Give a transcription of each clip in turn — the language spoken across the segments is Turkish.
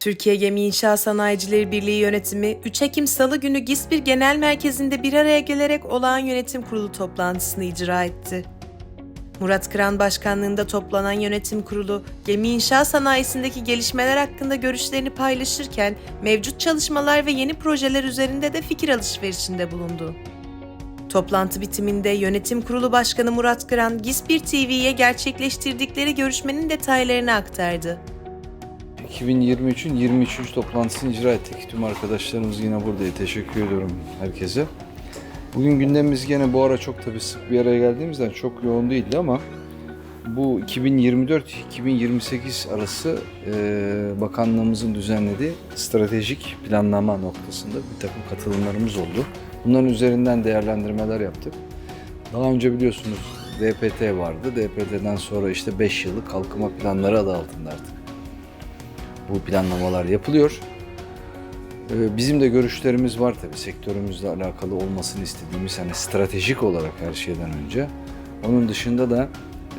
Türkiye Gemi İnşaat Sanayicileri Birliği yönetimi 3 Ekim Salı günü GİSPİR Genel Merkezi'nde bir araya gelerek olağan yönetim kurulu toplantısını icra etti. Murat Kıran başkanlığında toplanan yönetim kurulu, gemi inşaat sanayisindeki gelişmeler hakkında görüşlerini paylaşırken mevcut çalışmalar ve yeni projeler üzerinde de fikir alışverişinde bulundu. Toplantı bitiminde Yönetim Kurulu Başkanı Murat Kıran, GİSPİR TV'ye gerçekleştirdikleri görüşmenin detaylarını aktardı. 2023'ün 23. toplantısını icra ettik. Tüm arkadaşlarımız yine buradaydı. Teşekkür ediyorum herkese. Bugün gündemimiz gene bu ara çok tabii sık bir araya geldiğimizden çok yoğun değildi ama bu 2024-2028 arası e, bakanlığımızın düzenlediği stratejik planlama noktasında bir takım katılımlarımız oldu. Bunların üzerinden değerlendirmeler yaptık. Daha önce biliyorsunuz DPT vardı. DPT'den sonra işte 5 yıllık kalkınma planları adı altında artık bu planlamalar yapılıyor. Ee, Bizim de görüşlerimiz var tabii sektörümüzle alakalı olmasını istediğimiz hani stratejik olarak her şeyden önce. Onun dışında da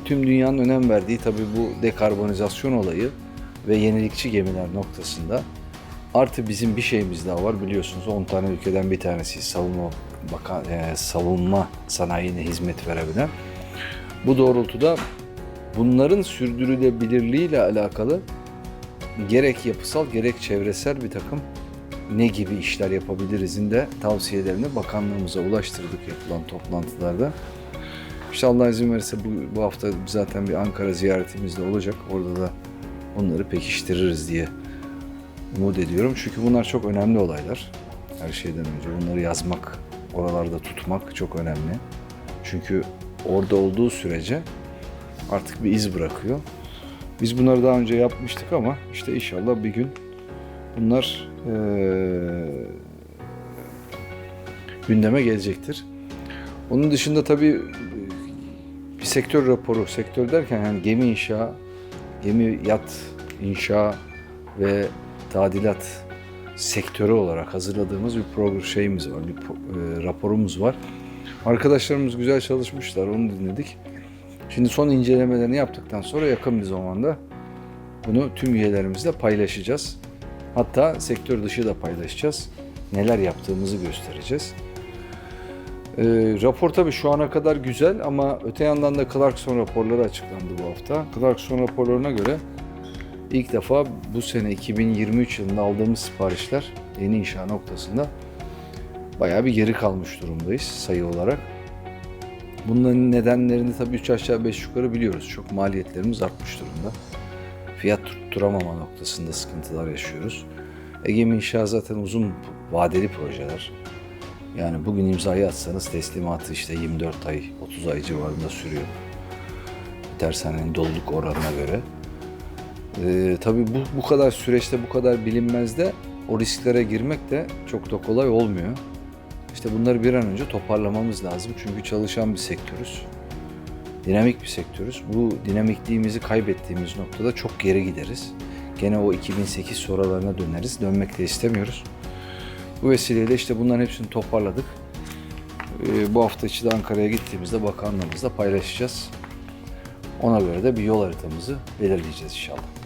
tüm dünyanın önem verdiği tabii bu dekarbonizasyon olayı ve yenilikçi gemiler noktasında artı bizim bir şeyimiz daha var biliyorsunuz 10 tane ülkeden bir tanesi savunma bakan, e, savunma sanayine hizmet verebilen. Bu doğrultuda bunların sürdürülebilirliğiyle alakalı gerek yapısal gerek çevresel bir takım ne gibi işler yapabilirizin de tavsiyelerini bakanlığımıza ulaştırdık yapılan toplantılarda. İşte Allah izin verirse bu, bu hafta zaten bir Ankara ziyaretimiz de olacak. Orada da onları pekiştiririz diye umut ediyorum. Çünkü bunlar çok önemli olaylar. Her şeyden önce bunları yazmak, oralarda tutmak çok önemli. Çünkü orada olduğu sürece artık bir iz bırakıyor. Biz bunları daha önce yapmıştık ama işte inşallah bir gün bunlar eee, gündeme gelecektir. Onun dışında tabii bir sektör raporu, sektör derken yani gemi inşa, gemi yat inşa ve tadilat sektörü olarak hazırladığımız bir program şeyimiz var, bir raporumuz var. Arkadaşlarımız güzel çalışmışlar, onu dinledik. Şimdi son incelemelerini yaptıktan sonra yakın bir zamanda bunu tüm üyelerimizle paylaşacağız. Hatta sektör dışı da paylaşacağız. Neler yaptığımızı göstereceğiz. Ee, rapor tabii şu ana kadar güzel ama öte yandan da Clarkson raporları açıklandı bu hafta. Clarkson raporlarına göre ilk defa bu sene 2023 yılında aldığımız siparişler yeni inşa noktasında bayağı bir geri kalmış durumdayız sayı olarak. Bunların nedenlerini tabii 3 aşağı 5 yukarı biliyoruz. Çok maliyetlerimiz artmış durumda. Fiyat tutturamama noktasında sıkıntılar yaşıyoruz. Egem İnşa zaten uzun vadeli projeler. Yani bugün imzayı atsanız teslimatı işte 24 ay, 30 ay civarında sürüyor. Tersanenin doluluk oranına göre. Ee, tabii bu, bu kadar süreçte, bu kadar bilinmezde o risklere girmek de çok da kolay olmuyor. İşte bunları bir an önce toparlamamız lazım. Çünkü çalışan bir sektörüz. Dinamik bir sektörüz. Bu dinamikliğimizi kaybettiğimiz noktada çok geri gideriz. Gene o 2008 sonralarına döneriz. Dönmek de istemiyoruz. Bu vesileyle işte bunların hepsini toparladık. Ee, bu hafta içi Ankara'ya gittiğimizde bakanlığımızla paylaşacağız. Ona göre de bir yol haritamızı belirleyeceğiz inşallah.